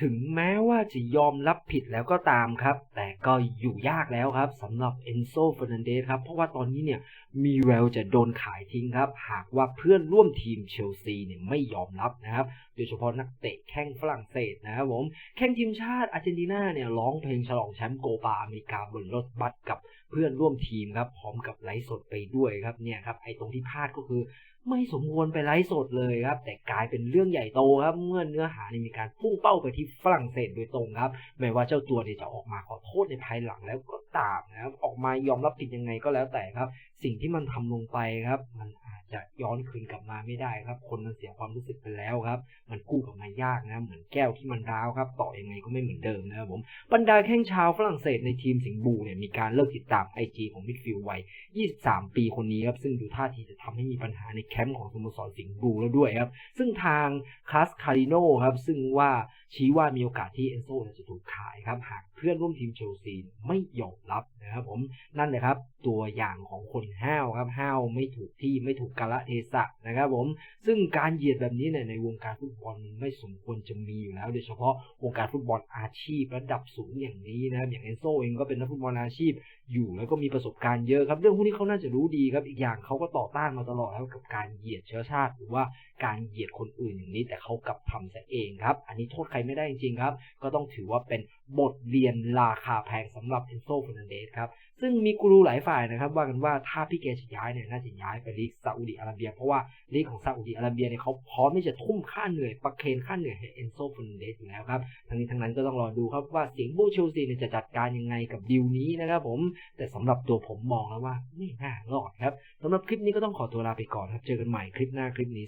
ถึงแม้ว่าจะยอมรับผิดแล้วก็ตามครับ แต่ก็อยู่ยากแล้วครับสำหรับเอนโซเฟอร์นันเดสครับ เพราะว่าตอนนี้เนี่ยมีแววจะโดนขายทิ้งครับ หากว่าเพื่อนร่วมทีมเชลซีเนี่ยไม่ยอมรับนะครับ โดยเฉพาะนักเตะแข้งฝรั่งเศสนะครับผม แข้งทีมชาติอาร์เจนตินาเนี่ยร้องเพลงฉลองแชมป์โกปาอเมริกาบนรถบัสกับเพื่อนร่วมทีมครับ พร้อมกับไลฟ์สดไปด้วยครับเนี่ยครับไอ้ตรงที่พลาดก็คือไม่สมควรไปไลฟ์สดเลยครับ แต่กลายเป็นเรื่องใหญ่โตครับเมื่อเนื้อหาเนี่ยมีการพุ่งเป้าไปที่ฝรั่งเศสโดยตรงครับ ไม่ว่าเจ้าตัวที่จะออกมาขอโทษในภายหลังแล้วก็ตามนะครับออกมายอมรับผิดยังไงก็แล้วแต่ครับ สิ่งที่มันทำลงไปครับ มัน จะย้อนคืนกลับมาไม่ได้ครับ คนมันเสียความรู้สึกไปแล้วครับ มันกู้กลับมายากนะ เหมือนแก้วที่มันร้าวครับ ต่อยังไงก็ไม่เหมือนเดิมนะครับผม บรรดาแข้งชาวฝรั่งเศสในทีมสิงห์บูเนี่ยมีการเลิกติดตามไอจีของมิดฟิลด์วัย 23 ปีคนนี้ครับ ซึ่งดูท่าทีจะทำให้มีปัญหาในแคมป์ของสโมสรสิงห์บูแล้วด้วยครับ ซึ่งทางคาสคาริโนครับ ซึ่งว่าชี้ว่ามีโอกาสที่เอนโซจะถูกขายครับ หากเพื่อนร่วมทีมเชลซีไม่ยอมรับ นะครับผมนั่นเลยครับ ตัวอย่างของคนห้าวครับห้าวไม่ถูกที่ไม่ถูกกาลเทศะนะครับผมซึ่งการเหยียดแบบนี้เนี่ยในวงการฟุตบอลไม่สมควรจะมีอยู่แล้ว โดยเฉพาะวงการฟุตบอลอาชีพระดับสูงอย่างนี้นะครับอย่างเอนโซเองก็เป็นนักฟุตบอลอาชีพอยู่แล้วก็มีประสบการณ์เยอะครับ เรื่องพวกนี้เขาน่าจะรู้ดีครับอีกอย่างเขาก็ต่อต้านมาตลอดครับกับการเหยียดเชื้อชาติ หรือว่าการเหยียดคนอื่นอย่างนี้ แต่เขากลับทำซะเองครับ อันนี้โทษใครไม่ได้จริงๆครับ ก็ต้องถือว่าเป็นบทเรียนราคาแพงสำหรับเอนโซเฟอร์นันเดสครับซึ่งมีกูรูหลายฝ่ายนะครับ ว่ากันว่าถ้าพี่แกจะย้ายเนี่ยน่าจะย้ายไปลีกซาอุดิอาระเบีย เพราะว่าลีกของซาอุดิอาระเบียเนี่ยเขาพร้อมที่จะทุ่มค่าเหนื่อยประเคนค่าเหนื่อยให้เอนโซเฟอร์นันเดสอยู่แล้วครับทั้งนี้ทั้งนั้นก็ต้องรอดูครับว่าสิงห์บูเชลซีเนี่ยจะจัดการยังไงกับดีลนี้นะครับผมแต่สำหรับตัวผมมองแล้วว่าไม่น่ารอดครับสำหรับคลิปนี้ก็ต้องขอตัวลาไปก่อนครับเจอกันใหม่คลิปหน้าคลิปนี้